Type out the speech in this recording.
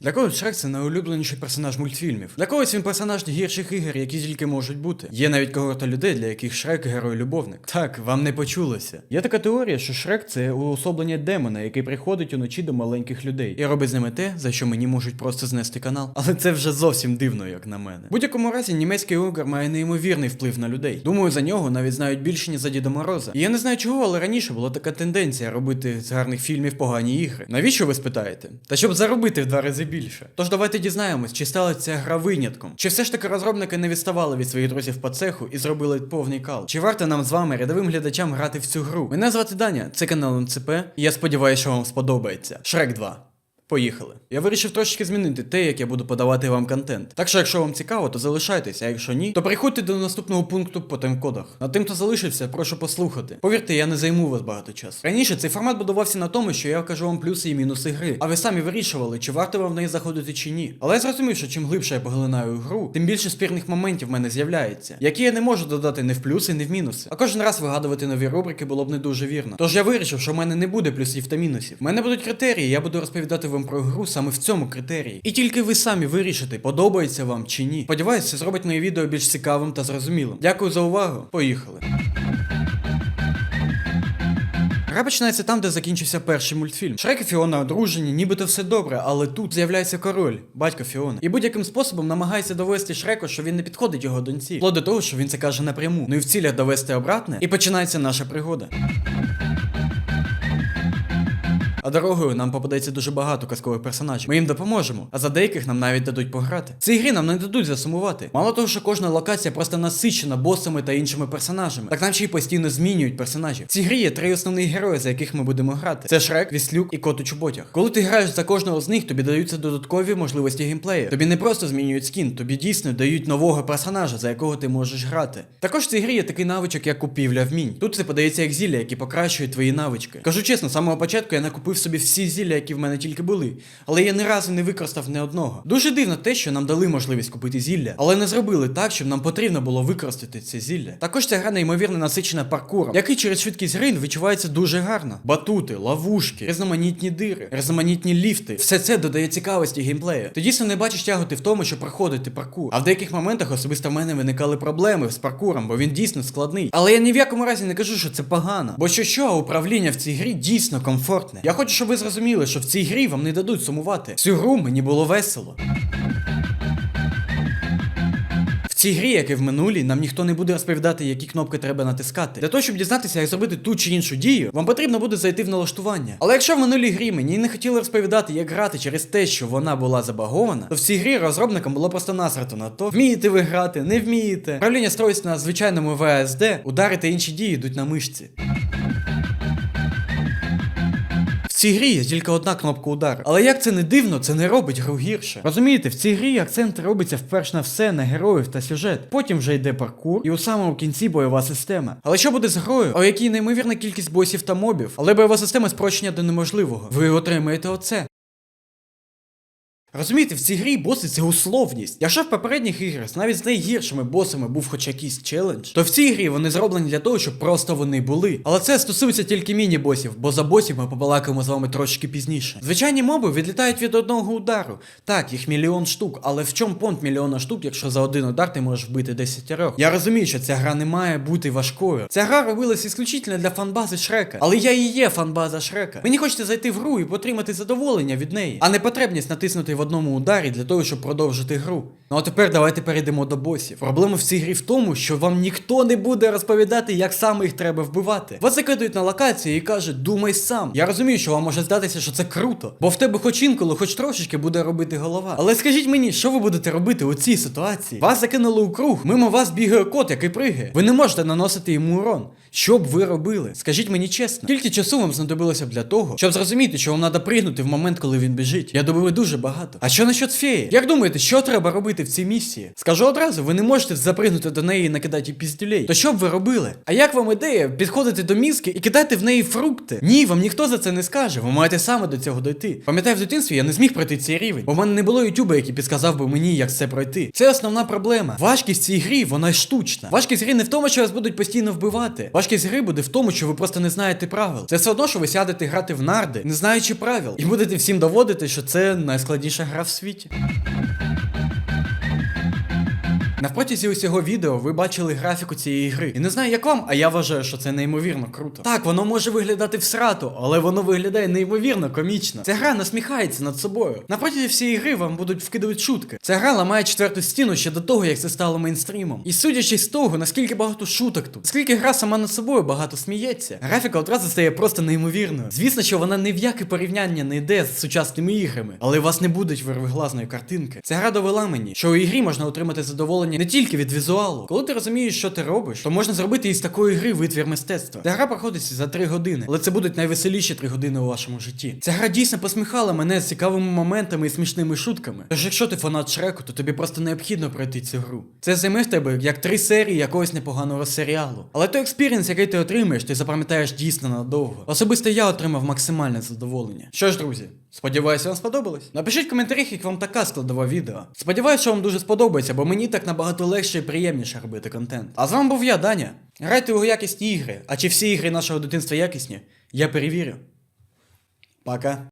Для когось Шрек це найулюбленіший персонаж мультфільмів. Для когось він персонаж гірших ігор, які тільки можуть бути. Є навіть когорта людей, для яких Шрек герой-любовник. Так, вам не почулося. Є така теорія, що Шрек це уособлення демона, який приходить уночі до маленьких людей і робить з ними те, за що мені можуть просто знести канал. Але це вже зовсім дивно, як на мене. В будь-якому разі, німецький огр має неймовірний вплив на людей. Думаю, за нього навіть знають більше, ніж за Діда Мороза. І я не знаю чого, але раніше була така тенденція робити з гарних фільмів погані ігри. Навіщо ви спитаєте? Та щоб заробити в два рази більше. Тож давайте дізнаємось, чи стала ця гра винятком, чи все ж таки розробники не відставали від своїх друзів по цеху і зробили повний кал. Чи варто нам з вами, рядовим глядачам, грати в цю гру? Мене звати Даня, це канал МЦП, і я сподіваюся, що вам сподобається. Шрек 2. Поїхали. Я вирішив трошечки змінити те, як я буду подавати вам контент. Так що, якщо вам цікаво, то залишайтеся, а якщо ні, то приходьте до наступного пункту по таймкодах. А тим, хто залишився, прошу послухати. Повірте, я не займу вас багато часу. Раніше цей формат будувався на тому, що я кажу вам плюси і мінуси гри, а ви самі вирішували, чи варто вам в неї заходити чи ні. Але я зрозумів, що чим глибше я поглинаю гру, тим більше спірних моментів в мене з'являється, які я не можу додати не в плюси, не в мінуси. А кожен раз вигадувати нові рубрики було б не дуже вірно. Тож я вирішив, що в мене не буде плюсів та мінусів. В мене будуть критерії, я буду розповідати вам про гру саме в цьому критерії. І тільки ви самі вирішите, подобається вам чи ні. Сподіваюся, це зробить моє відео більш цікавим та зрозумілим. Дякую за увагу. Поїхали. Гра починається там, де закінчився перший мультфільм. Шрек і Фіона одружені, нібито все добре, але тут з'являється король, батько Фіони. І будь-яким способом намагається довести Шреку, що він не підходить його доньці. Вплоть до того, що він це каже напряму. Ну і в цілях довести обратне, і починається наша пригода. А дорогою нам попадається дуже багато казкових персонажів. Ми їм допоможемо, а за деяких нам навіть дадуть пограти. Цій грі нам не дадуть засумувати. Мало того, що кожна локація просто насичена босами та іншими персонажами. Так нам ще й постійно змінюють персонажів. В цій грі є три основні герої, за яких ми будемо грати: це Шрек, Віслюк і Кот у чоботях. Коли ти граєш за кожного з них, тобі даються додаткові можливості геймплею. Тобі не просто змінюють скін, тобі дійсно дають нового персонажа, за якого ти можеш грати. Також в цій грі є такий навичок, як купівля вмінь. Тут це подається як зілля, які покращують твої навички. Кажу чесно, з самого початку я накупив собі всі зілля, які в мене тільки були, але я ні разу не використав не одного. Дуже дивно те, що нам дали можливість купити зілля, але не зробили так, щоб нам потрібно було використати це зілля. Також ця гра неймовірно насичена паркуром, який через швидкість гри відчувається дуже гарно. Батути, ловушки, різноманітні дири, різноманітні ліфти. Все це додає цікавості геймплею. Ти дійсно не бачиш тяготи в тому, щоб проходити паркур. А в деяких моментах особисто в мене виникали проблеми з паркуром, бо він дійсно складний. Але я ні в якому разі не кажу, що це погано. Бо що що, управління в цій грі дійсно комфортне. Я хочу, щоб ви зрозуміли, що в цій грі вам не дадуть сумувати. Всю гру мені було весело. В цій грі, як і в минулій, нам ніхто не буде розповідати, які кнопки треба натискати. Для того, щоб дізнатися, як зробити ту чи іншу дію, вам потрібно буде зайти в налаштування. Але якщо в минулій грі мені не хотіли розповідати, як грати через те, що вона була забагована, то в цій грі розробникам було просто насрато на то, вмієте ви грати, не вмієте. Правління строїться на звичайному VSD, удари та інші дії йдуть на мишці. Цій грі є тільки одна кнопка удару. Але як це не дивно, це не робить гру гірше. Розумієте, в цій грі акцент робиться вперш на все, на героїв та сюжет. Потім вже йде паркур, і у самому кінці бойова система. Але що буде з грою, у якій неймовірна кількість босів та мобів, але бойова система спрощення до неможливого. Ви отримаєте оце. Розумієте, в цій грі боси це условність. Якщо в попередніх іграх навіть з найгіршими босами був хоч якийсь челендж, то в цій грі вони зроблені для того, щоб просто вони були. Але це стосується тільки міні-босів, бо за босів ми побалакаємо з вами трошки пізніше. Звичайні моби відлітають від одного удару. Так, їх мільйон штук, але в чому понт мільйона штук, якщо за один удар ти можеш вбити 10 Я розумію, що ця гра не має бути важкою. Ця гра робилась ісключительно для фанбази Шрека. Але я і є фанбаза Шрека. Мені хочеться зайти в гру і отримати задоволення від неї, а не потребність натиснути в одному ударі для того, щоб продовжити гру. Ну а тепер давайте перейдемо до босів. Проблема в цій грі в тому, що вам ніхто не буде розповідати, як саме їх треба вбивати. Вас закидують на локацію і кажуть, думай сам. Я розумію, що вам може здатися, що це круто, бо в тебе хоч інколи, хоч трошечки буде робити голова. Але скажіть мені, що ви будете робити у цій ситуації? Вас закинули у круг, мимо вас бігає кот, який пригає. Ви не можете наносити йому урон. Що б ви робили? Скажіть мені чесно. Скільки часу вам знадобилося б для того, щоб зрозуміти, що вам треба пригнути в момент, коли він біжить? Я добив дуже багато. А що насчет феї? Як думаєте, що треба робити в цій місії? Скажу одразу, ви не можете запригнути до неї і накидати піздюлей. То що б ви робили? А як вам ідея підходити до мізки і кидати в неї фрукти? Ні, вам ніхто за це не скаже. Ви маєте саме до цього дойти. Пам'ятаю, в дитинстві я не зміг пройти цей рівень, бо в мене не було ютуба, який підказав би мені, як це пройти. Це основна проблема. Важкість цій грі, вона штучна. Важкість гри не в тому, що вас будуть постійно вбивати. Важкість гри буде в тому, що ви просто не знаєте правил. Це все одно, що ви сядете грати в нарди, не знаючи правил, і будете всім доводити, що це найскладніша гра в світі. На протязі усього відео ви бачили графіку цієї гри. І не знаю, як вам, а я вважаю, що це неймовірно круто. Так, воно може виглядати всрату, але воно виглядає неймовірно комічно. Ця гра насміхається над собою. На протязі всієї гри вам будуть вкидувати шутки. Ця гра ламає четверту стіну ще до того, як це стало мейнстрімом. І судячи з того, наскільки багато шуток тут, скільки гра сама над собою багато сміється, графіка одразу стає просто неймовірною. Звісно, що вона ні в яке порівняння не йде з сучасними іграми, але у вас не будуть вирвиглазної картинки. Ця гра довела мені, що у ігрі можна отримати задоволення не тільки від візуалу. Коли ти розумієш, що ти робиш, то можна зробити із такої гри витвір мистецтва. Ця гра проходить за 3 години, але це будуть найвеселіші 3 години у вашому житті. Ця гра дійсно посміхала мене з цікавими моментами і смішними шутками. Тож, якщо ти фанат Шреку, то тобі просто необхідно пройти цю гру. Це займе в тебе як три серії якогось непоганого серіалу. Але той експірієнс, який ти отримаєш, ти запам'ятаєш дійсно надовго. Особисто я отримав максимальне задоволення. Що ж, друзі, сподіваюся, вам сподобалось. Напишіть в коментарях, як вам така складова відео. Сподіваюся, що вам дуже сподобається, бо мені так набагато легше і приємніше робити контент. А з вами був я, Даня. Грайте у якісні ігри, а чи всі ігри нашого дитинства якісні, я перевірю. Пока.